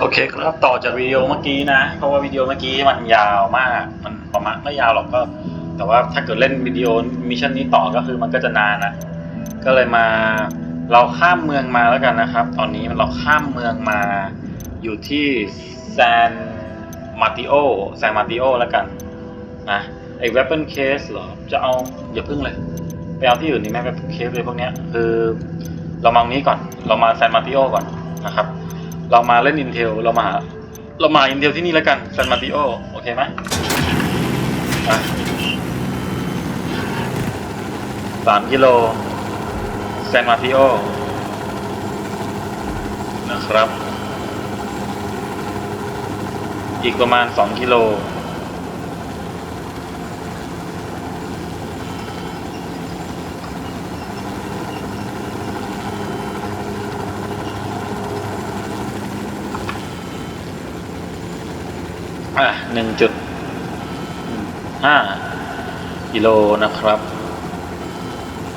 โอเคครับต่อจากวิดีโอเมื่อกี้นะ เพราะว่าวิดีโอเมื่อกี้มันยาวมาก มันประมาณไม่ยาวหรอกก็ แต่ว่าถ้าเกิดเล่นวิดีโอมิชชั่นนี้ต่อก็คือมันก็จะนานนะ ก็เลยมาเราข้ามเมืองมาแล้วกันนะครับ ตอนนี้เราข้ามเมืองมาอยู่ที่แซนมาติโอแซนมาติโอแล้วกันนะไอ้ weapon case เหรอ จะเอาอย่าพึ่งเลย ไปเอาที่อื่นนี่แม่ weapon case เลยพวกเนี้ยคือเรามาตรงนี้ก่อน เรามาแซนมาติโอก่อนนะครับ เรามาเล่น Intel เรามา เรามา Intel ที่นี่แล้วกันแซนมาติโอโอเคไหมสามกิโลแซนมาติโอนะครับ อีกประมาณสองกิโล อะหนึ่งจุดห้ากิโลนะครับ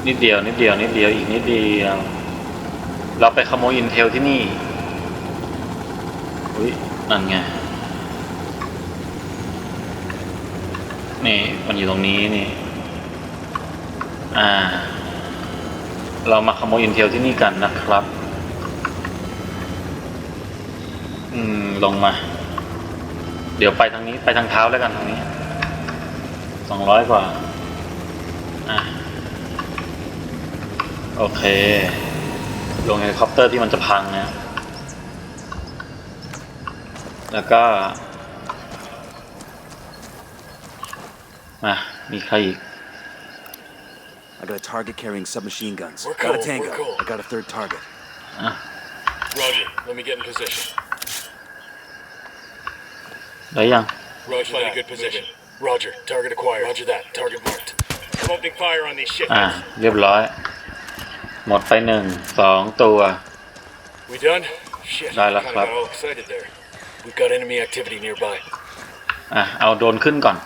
นิดเดียว นิดเดียว นิดเดียว อีกนิดเดียว เราไปขโมยอินเทลที่นี่ อุ้ยนั่นไง นี่ มันอยู่ตรงนี้นี่ อ่า เรามาขโมยอินเทลที่นี่กันนะครับ อืม ลงมา เดี๋ยวไปทางนี้ไปทางเท้าแล้วกันทางนี้สองร้อยกว่าอะโอเคลงเฮลิคอปเตอร์ที่มันจะพังนะแล้วก็มามีใครอีก I got a target carrying submachine guns. We're got cool, a tango. we're cool. I got a third target. อะ Roger. Let me get in position. ได้ยัง Roger Find a good position. Roger. Target acquired. Roger that. Target marked. I'm opening fire on these อ่า shipments. เรียบร้อย หมดไปหนึ่งสองตัว We done? Shit. Dai I la kinda clap. got all excited there. We've got enemy activity nearby. อะเอาโดรนขึ้นก่อน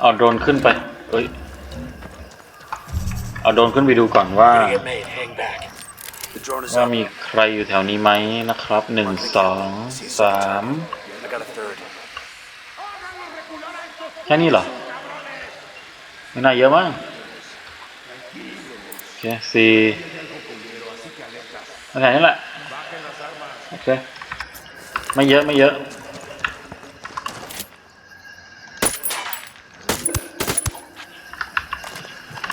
เอาโดรนขึ้นไปเอ้ย เอาโดรนขึ้นไปดูก่อนว่า Gonna get made. Hang back. The drone is ว่า up. มีใครอยู่แถวนี้ไหมนะครับหนึ่งสองสาม I got a third. แค่นี้เหรอไม่น่าเยอะมั้งโอเคสี่โอเคนี่แหละโอเคไม่เยอะไม่เยอะ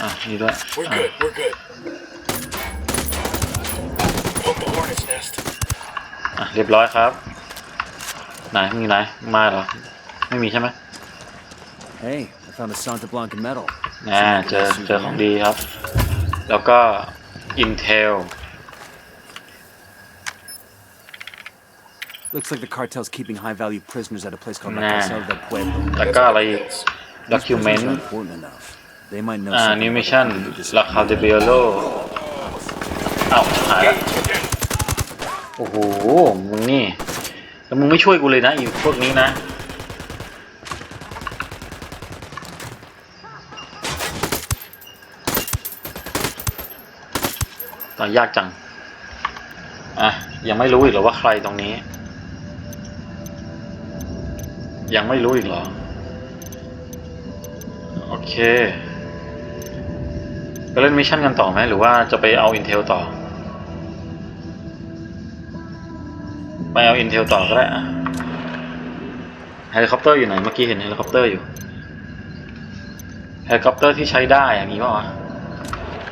อะนี่ด้วย We're อะ good. We're good. Poke the hornet's nest. อะเรียบร้อยครับ ไหนมีไหนมาเหรอ ไม่มีใช่ไหม Hey, I found a Santa Blanca medal. อ่าเจอเจอของดีครับ แล้วก็ Intel Looks like the cartel's keeping high-value prisoners at a place called La Nah. Casa del Pueblo. แล้วก็อะไรอีก These prisoners document are important enough. They might know อ่า something นิว about มิ the ชั่น people who disappeared. ราคาเดเบโลเอ้าหายละโอ้โหมึงนี่ แล้วมึงไม่ช่วยกูเลยนะอีพวกนี้นะตอนยากจัง อะ ยังไม่รู้อีกเหรอว่าใครตรงนี้ ยังไม่รู้อีกเหรอ โอเคไปเล่นมิชชั่นกันต่อไหมหรือว่าจะไปเอา Intel ต่อ ไปเอา Intel ต่อก็ได้อะเฮลิคอปเตอร์อยู่ไหน เมื่อกี้เห็นเฮลิคอปเตอร์อยู่เฮลิคอปเตอร์ที่ใช้ได้อะมีป่าวะ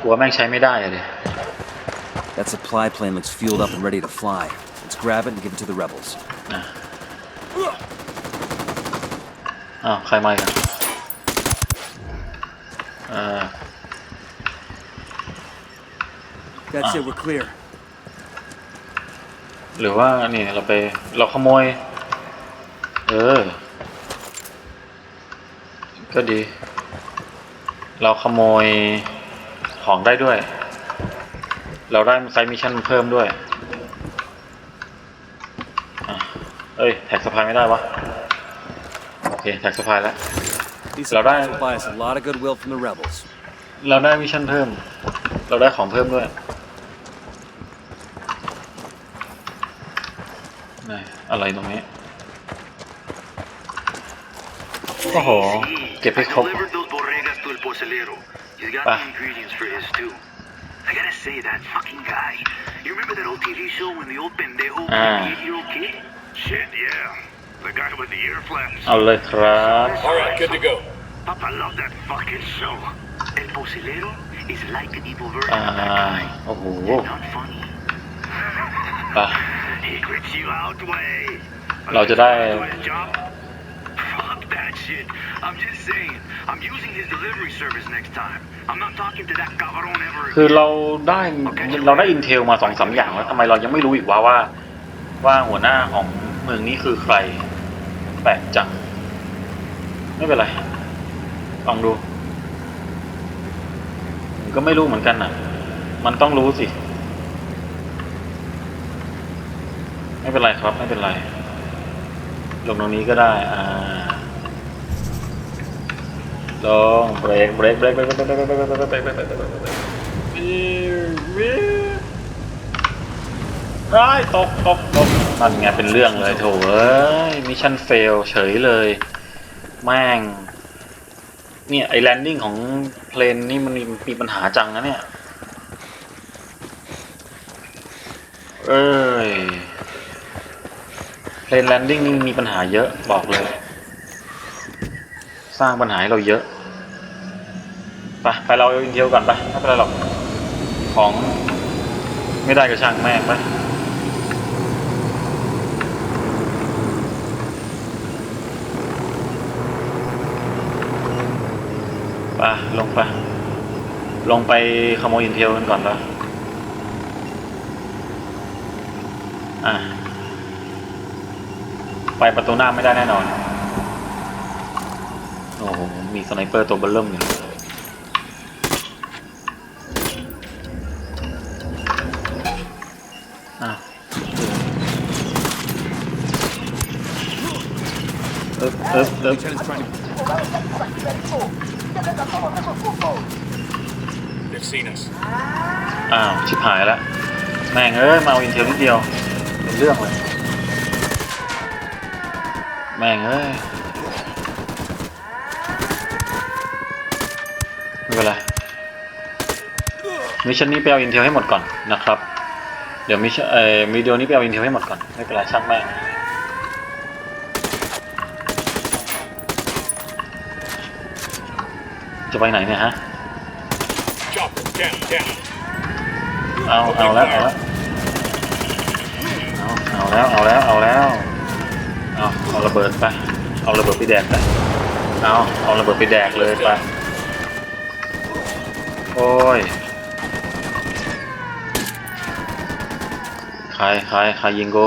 กลัวแม่งใช้ไม่ได้อะดิ That supply plane looks fueled up and ready to fly. Let's grab it and give it to the rebels. อะอ้าวใครมาอีกอะเอ่อ That's it, we're clear. หรือว่านี่เราไปเราขโมย เออ ก็ดี เราขโมยของได้ด้วย เราได้ไซมิชชั่นเพิ่มด้วยอะเอ้ยแท็กสะพายไม่ได้วะโอเคแท็กสะพายแล้ว These Là supplies đây. will buy us a lot of goodwill from the rebels. เราได้มิชชั่นเพิ่ม เราได้ของเพิ่มด้วย อะไรตรงนี้ โอ้โห เก็บให้ครบ ป่ะ I gotta say, that fucking guy. You remember that old TV show when? Ah. Shit, yeah. The guy with the ear flaps. All right, good to go. Papa loved that fucking show. El Posilero is like an evil version of that ah, guy. Oh, oh, oh. not funny. เราจะได้ คือเราได้เราได้อินเทลมาสองสาอย่างแล้วทำไมเรายังไม่รู้อีกว่าว่า ว่าหัวหน้าของเมืองนี้คือใคร แปลกจัง ไม่เป็นไร ลองดู ก็ไม่รู้เหมือนกันอะ มันต้องรู้สิ ไม่เป็นไรครับ ไม่เป็นไร ลงตรงนี้ก็ได้ อ่า ลงเบรกเบรกเบรกเบรกเบรกเบรกเบรกเบรกเบรกเบรกเบรกวิวร้ายตกตกตกนั่นไงเป็นเรื่องเลยโถเอ้ยมิชชั่นเฟลเฉยเลยแม่งเนี่ยไอแลนดิ้งของเพลนนี่มันมีปัญหาจังนะเนี่ย เอ้ย เพลนแลนดิ้งนี่มีปัญหาเยอะบอกเลย สร้างปัญหาให้เราเยอะ ไปไปเราอินเทียวก่อนไปไม่เป็นไรหรอกของไม่ได้ก็ช่างแม่งไปไปลงไป ลงไปขโมยอินเทลกันก่อนปะอะ ไปประตูหน้าไม่ได้แน่นอน โอ้โห มีสไนเปอร์ตัวเบลเริ่มอยู่เออเออเอออ้าว ชิบหายแล้ว แม่งเอ้ย มาเอาอินเทลนิดเดียว เป็นเรื่องเลย แม่งเอ้ยไม่เป็นไรมิชชั่นนี้ไปเอาอินเทลให้หมดก่อนนะครับ เดี๋ยวมิชเอ่อวิดีโอนี้ไปเอาอินเทลให้หมดก่อน ไม่เป็นไรช่างแม่งจะไปไหนเนี่ยฮะ เอา เอาแล้ว เอาแล้ว เอา เอาแล้ว เอาแล้ว เอาแล้ว เอาระเบิดไป เอาระเบิดไปแดกไปเอาเอาระเบิดไปแดกเลยไป โอ้ย ใครใครใครยิงกู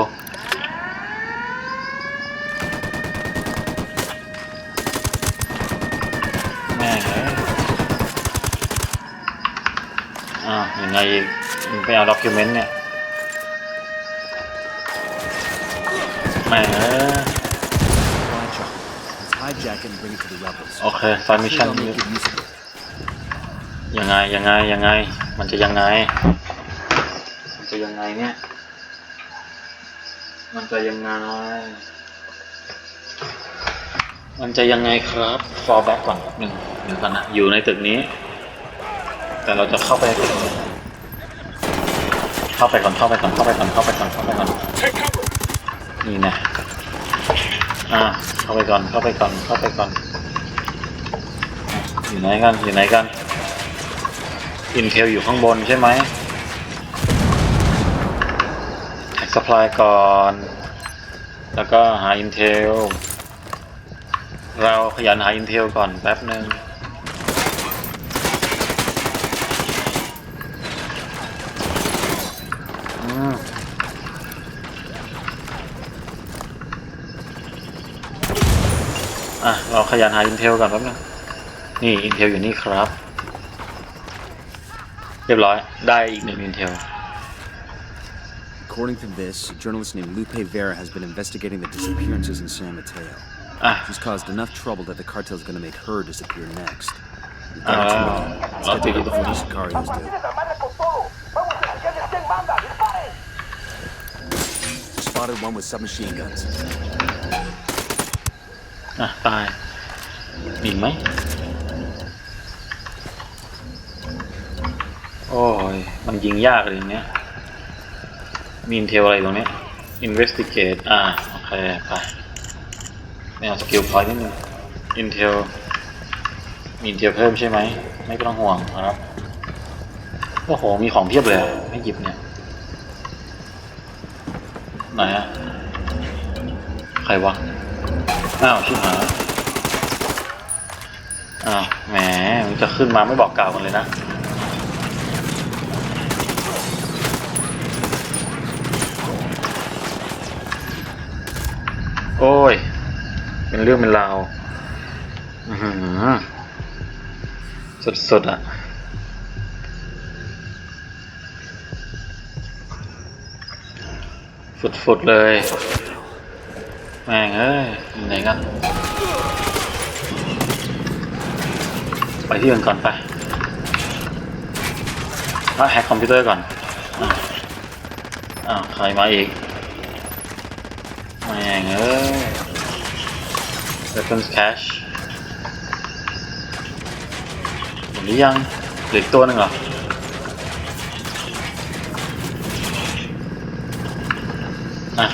แม่เอ้ยอ้าวยังไงมึงไปเอาด็อกิวเมนต์เนี่ยแม่งเอ้ย Fly chopper. Let's hijack it and bring it to the rebels. โอเคไฟมิช Think ชั่น I'll make good use of it. ยังไงยังไงยังไง มันจะยังไง มันจะยังไงเนี่ย มันจะยังไง มันจะยังไงครับ fall back ก่อนแป๊บหนึ่งเดี๋ยวก่อนนะ อยู่ในตึกนี้ แต่เราจะเข้าไปในตึกนี้เข้าไปก่อนเข้าไปก่อนเข้าไปก่อนเข้าไปก่อนเข้าไปก่อน Take cover. นี่นะ อ่าเข้าไปก่อน เข้าไปก่อน เข้าไปก่อน อยู่ไหนกัน อยู่ไหนกันอินเทลอยู่ข้างบนใช่ไหมแท็กสปายก่อน แล้วก็หาอินเทล เราขยันหาอินเทลก่อนแป๊บหนึ่งอืม เราขยันหาอินเทลก่อนแป๊บนึงนี่อินเทลอยู่นี่ครับ เรียบร้อยได้อีกหนึ่งอินเทล According to this, a journalist named Lupe Vera has been investigating the disappearances in San Mateo. อะ She's caused enough trouble that the cartel's gonna make her disappear next. We've Ah, got to work. Let's get to okay. her before the Sicarios do. spotted one with submachine guns. อะตาย มีไหม โอ้ย มันยิงยากเลยเนี้ย มีนเทลอะไรตรงเนี้ย investigate อ่า โอเค ไปไม่เอาสกิลพอยต์นิดนึง intel มี intel เพิ่มใช่ไหม ไม่ต้องห่วงครับโอ้โห มีของเพียบเลยไม่หยิบเนี่ย ไหนอะใครวะ อ้าว ชิบหาย อ้าวแหมมันจะขึ้นมาไม่บอกกล่าวกันเลยนะโอ้ย เป็นเรื่องเป็นราวอือหือสุดๆอะฝุดๆเลย แม่งเอ้ยไหนกัน ไปที่อื่นก่อนไปมาแฮกคอมพิวเตอร์ก่อนอะอ้าวใครมาอีกแม่งเอ้ย weapons cache หมดหรือยังเหลือตัวหนึ่งเหรออะ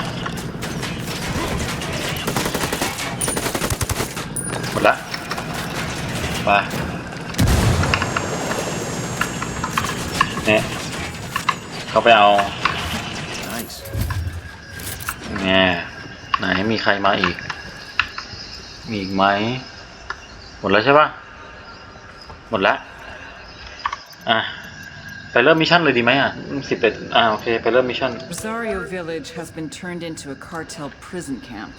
หมดละไป เนี่ยเขาไปเอา Nice. เนี่ยไหนมีใครมาอีก มีอีกไหม หมดแล้วใช่ปะหมดละอะ ไปเริ่มมิชชั่นเลยดีไหมอะสิบเอ็ดอ่าโอเค ไปเริ่มมิชชั่น Rosario Village has been turned into a cartel prison camp.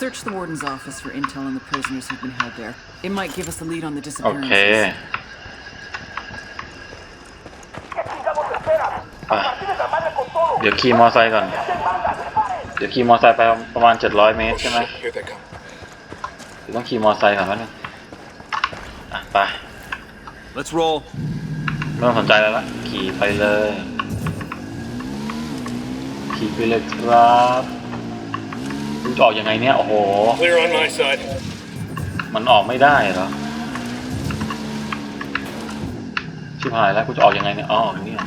Search the warden's office for intel on the prisoners who've been held there. It might give us a lead on the โอเค disappearances. ไเดี๋ยวขี่มอไซค์ก่อน เดี๋ยวขี่มอไซค์ไปประมาณ700เมตรใช่ไหม Here they come. เดี๋ยวต้องขี่มอไซค์ก่อนแป๊บนึงอะไป Let's roll. ไม่ต้องสนใจแล้วละขี่ไปเลย ขี่ไปเลยครับคุณจะออกยังไงเนี่ย โอ้โห Clear on my side. มันออกไม่ได้เหรอ ชิบหายแล้ว กูจะออกยังไงเนี่ย อ๋อออกอย่างนี้เหร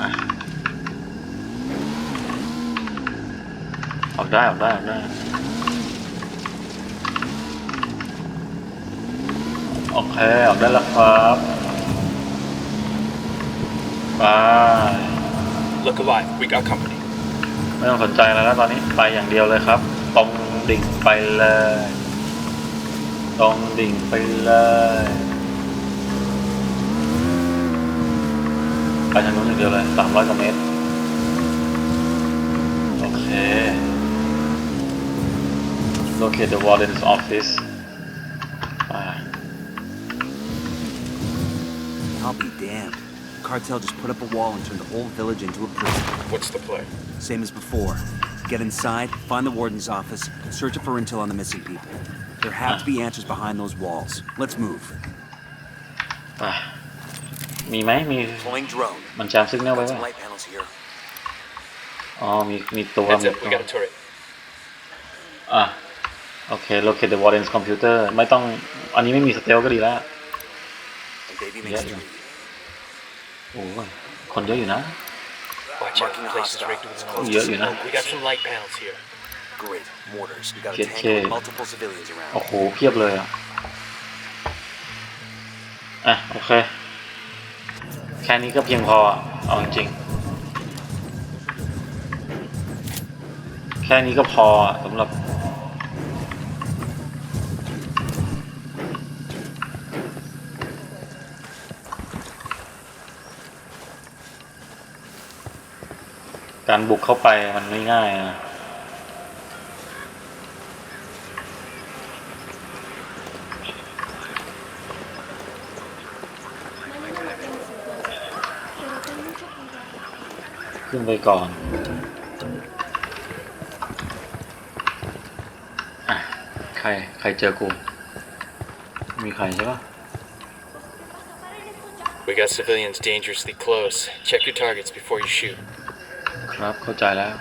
ออะออกได้ออกได้ออกได้ โอเค ออกได้แล้วครับไป Look alive. We got company. ไม่ต้องสนใจอะไรแล้วตอนนี้ไปอย่างเดียวเลยครับ ตรงดิ่งไปเลย ตรงดิ่งไปเลย ไปทางนู้นอย่างเดียวเลยสามร้อยกว่าเมตร โอเค locate the warden's office ไป I'll be damned. Cartel just put up a wall and turned the whole village into a prison. What's the play? Same as before. Get inside, find the warden's office, search it for intel on the missing people. There have to be answers behind those walls. Let's move. ไปมีไหมมี Deploying drone. มันแจมซิกเนลไว้ Got ไหม some light panels here. อ๋อมีมีตัว That's มี it. ตั We ว got a turret. อะโอเค locate the warden's computer ไม่ต้อง อันนี้ไม่มีสเตลก็ดีแล้ว And baby Yeah, makes yeah. three. โอ้ยคนเยอะอยู่นะ Watch out. Marking The a place is hostile. rigged with It's an close Yeah, to you know. We got some light panels here. Great. Mortars. We got a Get tank killed. with multiple civilians โอ้ around. โหเพียบเลยอะอะ โอเค แค่นี้ก็เพียงพอเอาจริง แค่นี้ก็พอสำหรับการบุกเข้าไปมันไม่ง่ายนะ ขึ้นไปก่อนอะใคร ใครเจอกู มีใครใช่ปะ We got civilians dangerously close. Check your targets before you shoot. ครับ เข้าใจแล้ว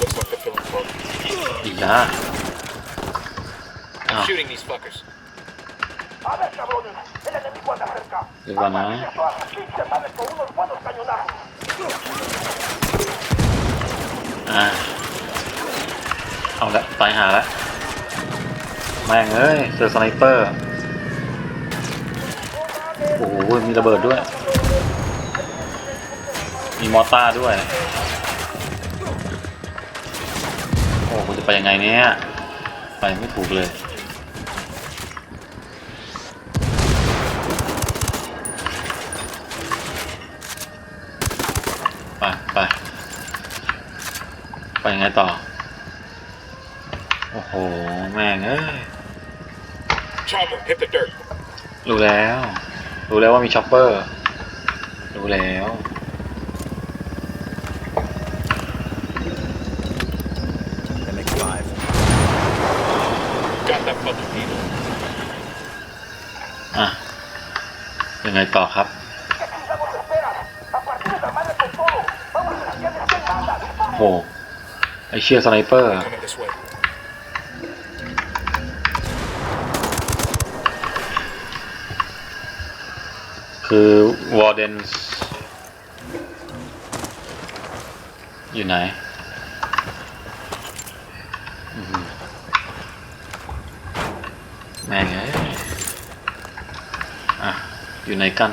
Looks like they're filling smoke. อีกนะอ้าว Shooting these fuckers. เดี๋ยวก่อนนะ อ่า เอาละตายหาละ แม่งเอ้ยเจอสไนเปอร์ โอ้โห มีระเบิดด้วย มีมอต้าร์ด้วย โอ้โหจะไปยังไงเนี่ย ไปไม่ถูกเลย ไป ไป ไปยังไงต่อ โอ้โห แม่งเอ้ย Chopper, hit the dirt. รู้แล้ว รู้แล้วว่ามีช็อปเปอร์ รู้แล้ว MX5. Got that fucking needle. อะ ยังไงต่อครับโห ไอเชียสไนเปอร์ Coming this way. คือวอร์เดนอยู่ไหนอื้อหือแม่งเอ้ยอะ อยู่ไหนกัน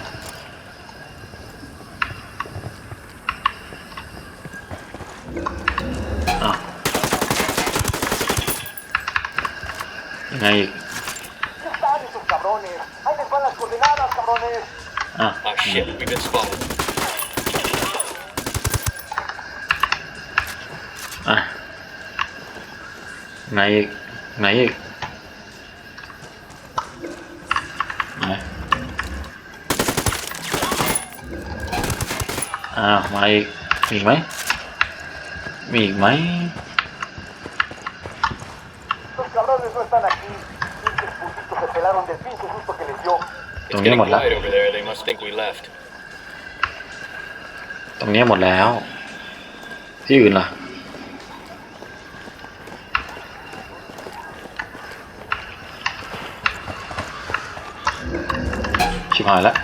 อะยัง ไงอีกอะ Oh shit, we've been spotted. อะไหนอีกไหนอีกไหนอ้ามาอีกมีอีกไหมมีอีกไหม dio. It's Don't getting get him on quiet over there. They must think we left. ตรงเนี้ยหมดแล้ว ที่อื่นล่ะ ชิบหายแล้ว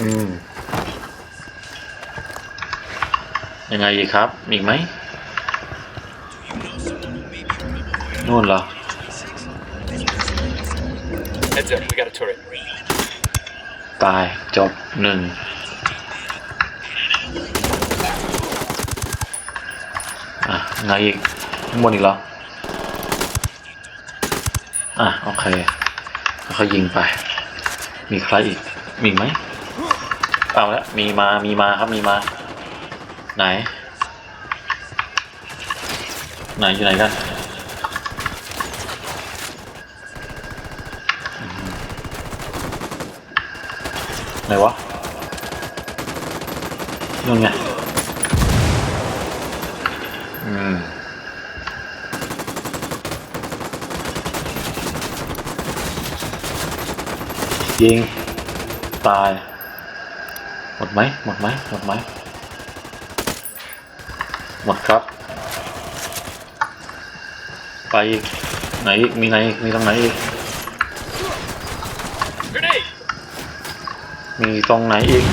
อืม ยังไงอีกครับมีอีกไหมนู่นเหรอ Heads up, we got a turret. ตายจบหนึ่ง อะไงอีกข้างบนอีกเหรอ อะ โอเคแล้วเขายิงไป มีใครอีก มีไหม เอาละมีมา มีมาครับ มีมา ไหน ไหนอยู่ไหนกัน ไหนวะนู่นไงอืมยิง ตาย หมดไหมหมดไหมหมดไหมหมดครับ ไปอีกไหนอีกมีไหนอีกมีตรงไหนอีก มีตรงไหนอีก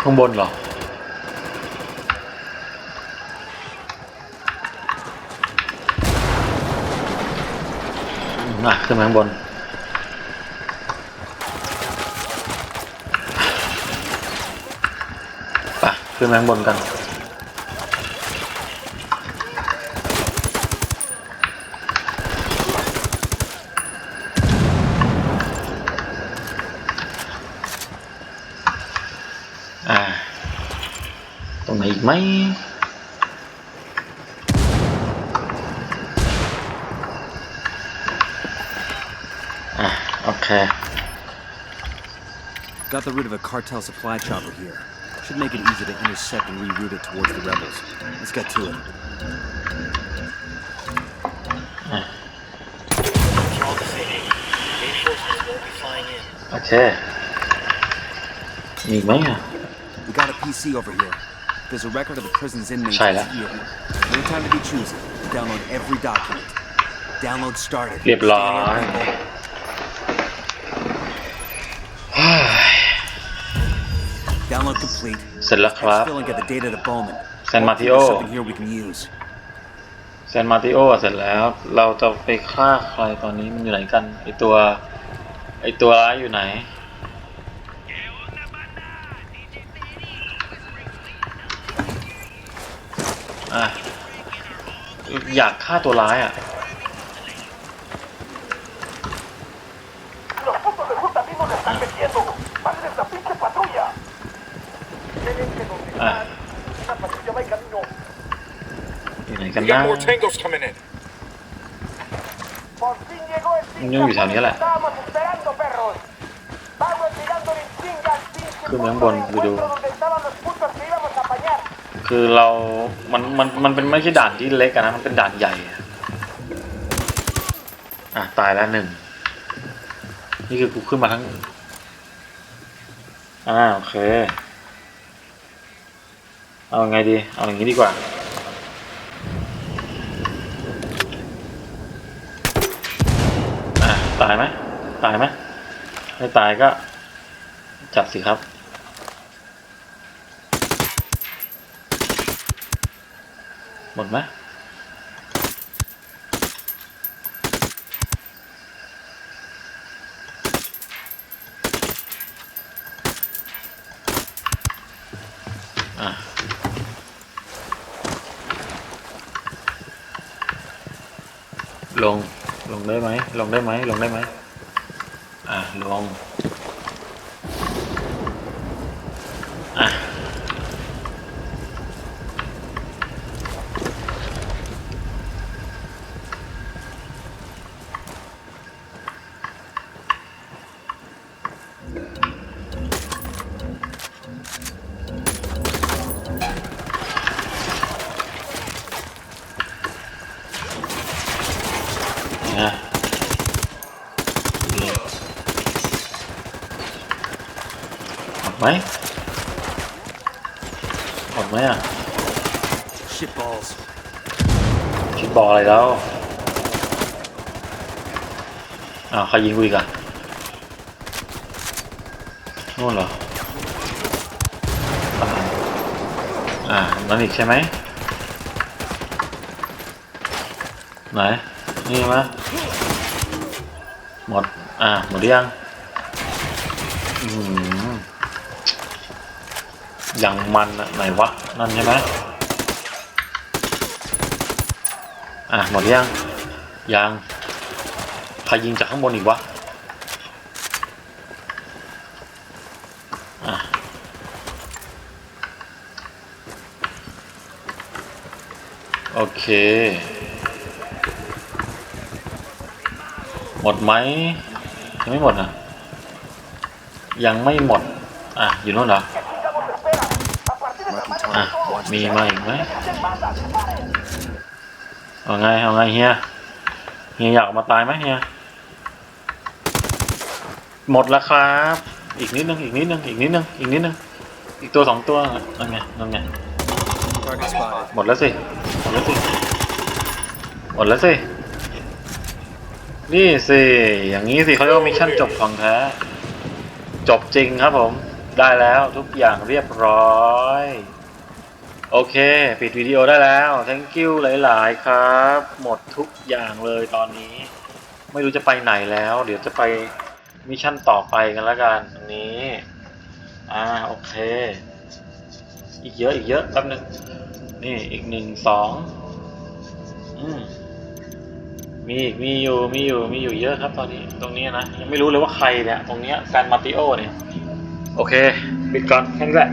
ข้างบนเหรอ อะ ขึ้นมาข้างบนไปขึ้นมาข้างบนกัน อ่า ตรงไหนอีกไหมอะโอเค Got the root of a cartel supply chopper here. Should make it easy to intercept and reroute it towards the rebels. Let's get to it. After all the thinking, reinforcements won't be flying in. โอเคมีอีกไหมอะ We got a PC over here. There's a record of the prison's inmates Try in that. here. No time to be choosy. Download every document. Download started. เรียบร้อย Stay alert, people. Download complete. เสร็จแล้วครับ Exfil and get the data to Bowman. San Hopefully Mateo. there's something here we can use. แซนมาติโอเสร็จแล้ว เราจะไปฆ่าใครตอนนี้มันอยู่ไหนกันไอตัวไอตัวร้ายอยู่ไหน อะ อยากฆ่าตัวร้ายอะ Los putos de ruta mismos se están metiendo. ¡Madre esa pinche patrulla! Tienen que donde Ah. están. Una patrulla va en camino. อยู่ไหนกัน We นะ got more tangos coming in. Por fin llegó el pinche Yo vi esa mierda. Estábamos esperando, perros. Vamos llegando en chinga al pinche Cứ miếng punto bồn de video. encuentro donde estaban los putos que íbamos a apañar. คือเรา มันมันมันเป็นไม่ใช่ด่านที่เล็กอะนะมันเป็นด่านใหญ่อะอะตายแล้วหนึ่งนี่คือกูขึ้นมาทั้งอ่าโอเค เอาไงดี เอาอย่างนี้ดีกว่า อะตายไหมตายไหมไม่ตายก็จับสิครับ หมดไหมอะลง ลงได้ไหม ลงได้ไหม ลงได้ไหม อะลง นะนี่หมดไหมหมดไหมอะ Shit balls. คิดบอกอะไรแล้ว อ้าวใครยิงกูอีกอะ นู่นเหรออ่าอ่านั่นอีกใช่ไหมไหน นี่มะหมด อ่า หมดหรือยัง อืมยังมันอะไหนวะ นั่นใช่ไหมอะ หมดหรือยัง ยัง ใครยิงจากข้างบนอีกวะ อะ โอ เค หมดไหมยังไม่หมดนะยังไม่หมด อะ อยู่โน่นเหรออะ มีมาอีกไหมเอาไงเอาไงเฮียเฮียอยากมาตายไหมเฮียหมดแล้วครับ อีกนิดนึง อีกนิดนึง อีกนิดนึง อีกนิดนึง อีกตัวสองตัวนั่นไงนั่นไง หมดแล้วสิ หมดแล้วสิ หมดแล้วสิ นี่สิ อย่างนี้สิเขาเรียกว่ามิชชั่นจบของแท้ จบจริงครับผม ได้แล้วทุกอย่างเรียบร้อย โอเค ปิดวิดีโอได้แล้ว thank you หลาย ๆ ครับ หมดทุกอย่างเลยตอนนี้ ไม่รู้จะไปไหนแล้ว เดี๋ยวจะไปมิชชั่นต่อไปกันแล้วกันนี้ อ่า โอเค อีกเยอะอีกเยอะแป๊บนึงนี่อีกหนึ่งสองอืมมีอีกมีอยู่มีอยู่มีอยู่เยอะครับ ตอนนี้ตรงนี้นะยังไม่รู้เลยว่าใครเนี่ยตรงเนี้ยแซนมาติโอเนี่ย โอเคปิดก่อนแค่นี้แหละ